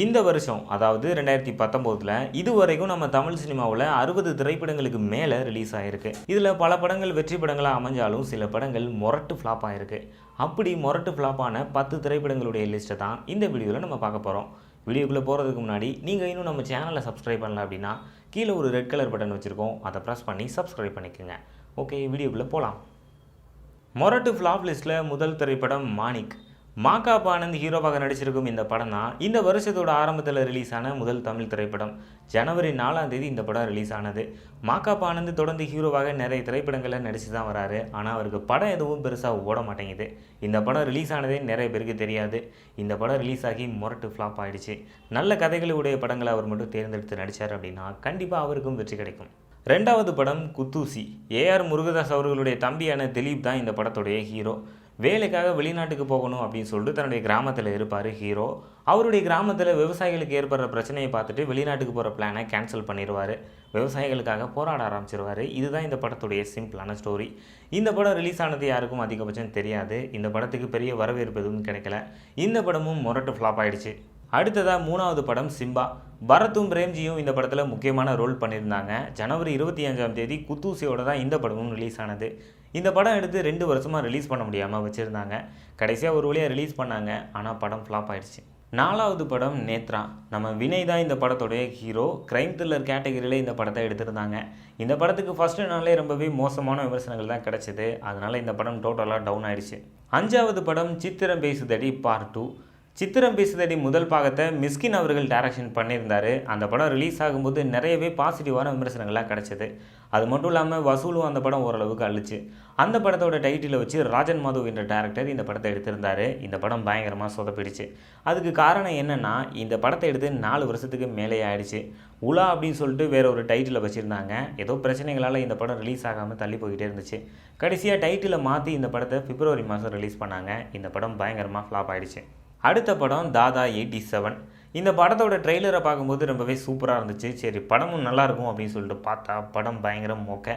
இந்த வருஷம் அதாவது ரெண்டாயிரத்தி பத்தொம்போதில் இதுவரைக்கும் நம்ம தமிழ் சினிமாவில் அறுபது திரைப்படங்களுக்கு மேலே ரிலீஸ் ஆகிருக்கு இதில் பல படங்கள் வெற்றி படங்களாக அமைஞ்சாலும் சில படங்கள் மொரட்டு ஃப்ளாப் ஆகிருக்கு அப்படி மொரட்டு ஃப்ளாப்பான பத்து திரைப்படங்களுடைய லிஸ்ட்டை தான் இந்த வீடியோவில் நம்ம பார்க்க போகிறோம் வீடியோக்குள்ளே போகிறதுக்கு முன்னாடி நீங்கள் இன்னும் நம்ம சேனலை சப்ஸ்கிரைப் பண்ணல அப்படின்னா கீழே ஒரு ரெட் கலர் பட்டன் வச்சுருக்கோம். அதை ப்ரெஸ் பண்ணி சப்ஸ்கிரைப் பண்ணிக்கோங்க. ஓகே வீடியோக்குள்ளே போகலாம் மொரட்டு ஃப்ளாப் லிஸ்ட்டில் முதல் திரைப்படம் மாணிக். மாகாப் ஆனந்த் ஹீரோவாக நடிச்சிருக்கும் இந்த படம் தான் இந்த வருஷத்தோட ஆரம்பத்தில் ரிலீஸ் ஆன முதல் தமிழ் திரைப்படம். ஜனவரி நாலாம் தேதி இந்த படம் ரிலீஸ் ஆனது. மாகாப் ஆனந்த் தொடர்ந்து ஹீரோவாக நிறைய திரைப்படங்களில் நடிச்சு தான் வராரு. ஆனால் அவருக்கு படம் எதுவும் பெருசாக ஓட மாட்டேங்குது. இந்த படம் ரிலீஸ் ஆனதே நிறைய பேருக்கு தெரியாது. இந்த படம் ரிலீஸ் ஆகி முரட்டு ஃப்ளாப் ஆகிடுச்சு நல்ல கதைகளுடைய படங்களை அவர் மட்டும் தேர்ந்தெடுத்து நடித்தார் அப்படின்னா கண்டிப்பாக அவருக்கும் வெற்றி கிடைக்கும். ரெண்டாவது படம் குத்தூசி. ஏஆர் முருகதாஸ் அவர்களுடைய தம்பியான திலீப் தான் இந்த படத்துடைய ஹீரோ. வேலைக்காக வெளிநாட்டுக்கு போகணும் அப்படின்னு சொல்லிட்டு தன்னுடைய கிராமத்தில் இருப்பார் ஹீரோ. அவருடைய கிராமத்தில் விவசாயிகளுக்கு ஏற்படுற பிரச்சனையை பார்த்துட்டு வெளிநாட்டுக்கு போகிற பிளானை கேன்சல் பண்ணிடுவார் விவசாயிகளுக்காக போராட ஆரம்பிச்சிருவார். இதுதான் இந்த படத்துடைய சிம்பிளான ஸ்டோரி இந்த படம் ரிலீஸ் ஆனது யாருக்கும் அதிகபட்சம் தெரியாது. இந்த படத்துக்கு பெரிய வரவேற்பு எதுவும் கிடைக்கல. இந்த படமும் மொரட்டு ஃப்ளாப் ஆகிடுச்சு அடுத்ததாக மூணாவது படம் சிம்பா. பரத்தும் பிரேம்ஜியும் இந்த படத்தில் முக்கியமான ரோல் பண்ணியிருந்தாங்க. ஜனவரி இருபத்தி அஞ்சாம் தேதி குத்தூசியோட தான் இந்த படமும் ரிலீஸ் ஆனது. இந்த படம் எடுத்து ரெண்டு வருஷமாக ரிலீஸ் பண்ண முடியாமல் வச்சுருந்தாங்க. கடைசியாக ஒரு வழியாக ரிலீஸ் பண்ணாங்க. ஆனால் படம் ஃப்ளாப் ஆயிடுச்சு. நாலாவது படம் நேத்ரா. நம்ம வினய் தான் இந்த படத்துடைய ஹீரோ கிரைம் த்ரில்லர் கேட்டகரியில் இந்த படத்தை எடுத்திருந்தாங்க. இந்த படத்துக்கு ஃபஸ்ட்டு நாளே ரொம்பவே மோசமான விமர்சனங்கள் தான் கிடச்சிது. அதனால் இந்த படம் டோட்டலாக டவுன் ஆயிடுச்சு. அஞ்சாவது படம் சித்திரம் பேசுதடி பார்ட் டூ சித்திரம் பேசுதடி முதல் பாகத்தை மிஸ்கின் அவர்கள் டைரக்ஷன் பண்ணியிருந்தார். அந்த படம் ரிலீஸ் ஆகும்போது நிறையவே பாசிட்டிவான விமர்சனங்கள்லாம் கிடச்சிது. அது மட்டும் இல்லாமல் வசூலும் அந்த படம் ஓரளவுக்கு அழிச்சு. அந்த படத்தோட டைட்டிலை வச்சு ராஜன் மாதவ் என்ற டேரக்டர் இந்த படத்தை எடுத்திருந்தார். இந்த படம் பயங்கரமாக சொதப்பிடுச்சு. அதுக்கு காரணம் என்னென்னா இந்த படத்தை எடுத்து நாலு வருஷத்துக்கு மேலே ஆயிடுச்சு. உலா அப்படின்னு சொல்லிட்டு வேற ஒரு டைட்டிலை வச்சுருந்தாங்க. ஏதோ பிரச்சனைகளால் இந்த படம் ரிலீஸ் ஆகாமல் தள்ளி போய்கிட்டே இருந்துச்சு. கடைசியாக டைட்டிலை மாற்றி இந்த படத்தை பிப்ரவரி மாதம் ரிலீஸ் பண்ணாங்க. இந்த படம் பயங்கரமாக ஃப்ளாப் ஆகிடுச்சு அடுத்த படம் தாதா எயிட்டி செவன். இந்த படத்தோட ட்ரெய்லரை பார்க்கும்போது ரொம்பவே சூப்பராக இருந்துச்சு. சரி படமும் நல்லாயிருக்கும் அப்படின்னு சொல்லிட்டு பார்த்தா படம் பயங்கர மோக்க.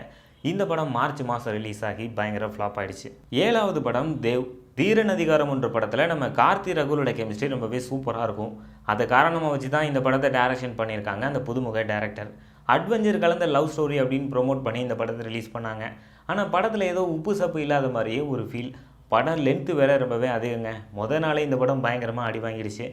இந்த படம் மார்ச் மாதம் ரிலீஸ் ஆகி பயங்கர ஃப்ளாப் ஆகிடுச்சு ஏழாவது படம் தேவ். தீரன் அதிகாரம் என்ற படத்தில் நம்ம கார்த்தி ரகுலோட கெமிஸ்ட்ரி ரொம்பவே சூப்பராக இருக்கும். அதை காரணமாக வச்சு தான் இந்த படத்தை டைரக்ஷன் பண்ணியிருக்காங்க அந்த புதுமுக டேரக்டர் அட்வென்ச்சர் கலந்த லவ் ஸ்டோரி அப்படின்னு ப்ரொமோட் பண்ணி இந்த படத்தை ரிலீஸ் பண்ணாங்க. ஆனால் படத்தில் ஏதோ உப்பு சப்பு இல்லாத மாதிரியே ஒரு ஃபீல் படம் லென்த்து வேற ரொம்பவே அதிகங்க. முத நாளே இந்த படம் பயங்கரமாக அடி வாங்கிடுச்சு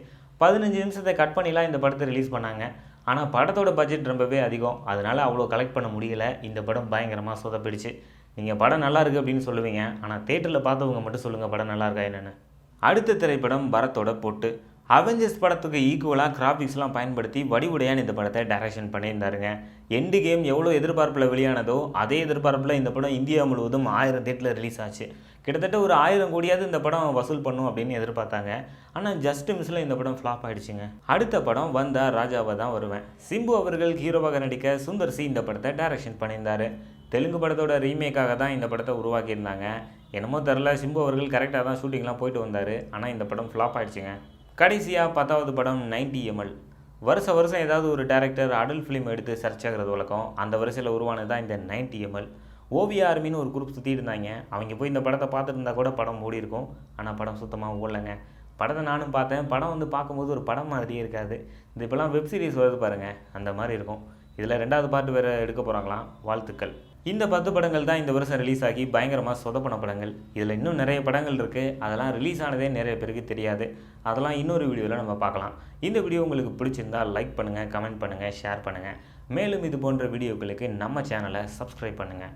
பதினஞ்சு நிமிஷத்தை கட் பண்ணிலாம் இந்த படத்தை ரிலீஸ் பண்ணாங்க. ஆனால் படத்தோட பட்ஜெட் ரொம்பவே அதிகம். அதனால் அவ்வளோ கலெக்ட் பண்ண முடியல. இந்த படம் பயங்கரமாக சொதப்பிடுச்சு. நீங்கள் படம் நல்லா இருக்குது அப்படின்னு சொல்லுவீங்க. ஆனால் தேட்டரில் பார்த்தவங்க மட்டும் சொல்லுங்கள் படம் நல்லா இருக்கா என்னென்னு. அடுத்த திரைப்படம் பரத்தோட பொட்டு. அவெஞ்சர்ஸ் படத்துக்கு ஈக்குவலாக கிராஃபிக்ஸ்லாம் பயன்படுத்தி வடிவுடையான் இந்த படத்தை டைரக்ஷன் பண்ணியிருந்தாருங்க. எண்டு கேம் எவ்வளோ எதிர்பார்ப்பில் வெளியானதோ அதே எதிர்பார்ப்பில் இந்த படம் இந்தியா முழுவதும் ஆயிரம் தேட்டரில் ரிலீஸ் ஆச்சு. கிட்டத்தட்ட ஒரு ஆயிரம் கோடியாவது இந்த படம் வசூல் பண்ணும் அப்படின்னு எதிர்பார்த்தாங்க. ஆனால் ஜஸ்ட் மிஸ்ஸில் இந்த படம் ஃப்ளாப் ஆயிடுச்சுங்க. அடுத்த படம் வந்தா ராஜாவை தான் வருவேன். சிம்பு அவர்கள் ஹீரோவாக நடிக்க சுந்தர் சி இந்த படத்தை டைரக்ஷன் பண்ணியிருந்தார். தெலுங்கு படத்தோட ரீமேக்காக தான் இந்த படத்தை உருவாக்கியிருந்தாங்க. என்னமோ தெரில சிம்பு அவர்கள் கரெக்டாக தான் ஷூட்டிங்லாம் போயிட்டு வந்தார். ஆனால் இந்த படம் ஃப்ளாப் ஆயிடுச்சுங்க. கடைசியாக பத்தாவது படம் நைன்டி எம்எல். வருஷ வருஷம் ஏதாவது ஒரு டேரக்டர் அடல் ஃபிலிம் எடுத்து சர்ச் ஆகிறது வழக்கம். அந்த வரிசையில் உருவானது தான் இந்த நைன்டி எம்எல். ஓவியார்மின்னு ஒரு குரூப் சுற்றிட்டு இருந்தாங்க அவங்க போய் இந்த படத்தை பார்த்துட்டு இருந்தால் கூட படம் ஓடி இருக்கும். ஆனால் படம் சுத்தமாக ஓடலைங்க. படத்தை நானும் பார்த்தேன். படம் வந்து பார்க்கும்போது ஒரு படம் மாதிரியே இருக்காது. இந்த இப்போலாம் வெப் சீரிஸ் வருது பாருங்கள் அந்த மாதிரி இருக்கும். இதில் ரெண்டாவது பார்ட் வேறு எடுக்க போகிறாங்களாம் வாழ்த்துக்கள். இந்த பத்து படங்கள் தான் இந்த வருஷம் ரிலீஸ் ஆகி பயங்கரமாக சொதப்பன படங்கள். இதில் இன்னும் நிறைய படங்கள் இருக்குது அதெல்லாம் ரிலீஸ் ஆனதே நிறைய பேருக்கு தெரியாது. அதெல்லாம் இன்னொரு வீடியோவில் நம்ம பார்க்கலாம். இந்த வீடியோ உங்களுக்கு பிடிச்சிருந்தால் லைக் பண்ணுங்கள் கமெண்ட் பண்ணுங்கள் ஷேர் பண்ணுங்கள் மேலும் இது போன்ற வீடியோக்களுக்கு நம்ம சேனலை சப்ஸ்கிரைப் பண்ணுங்கள்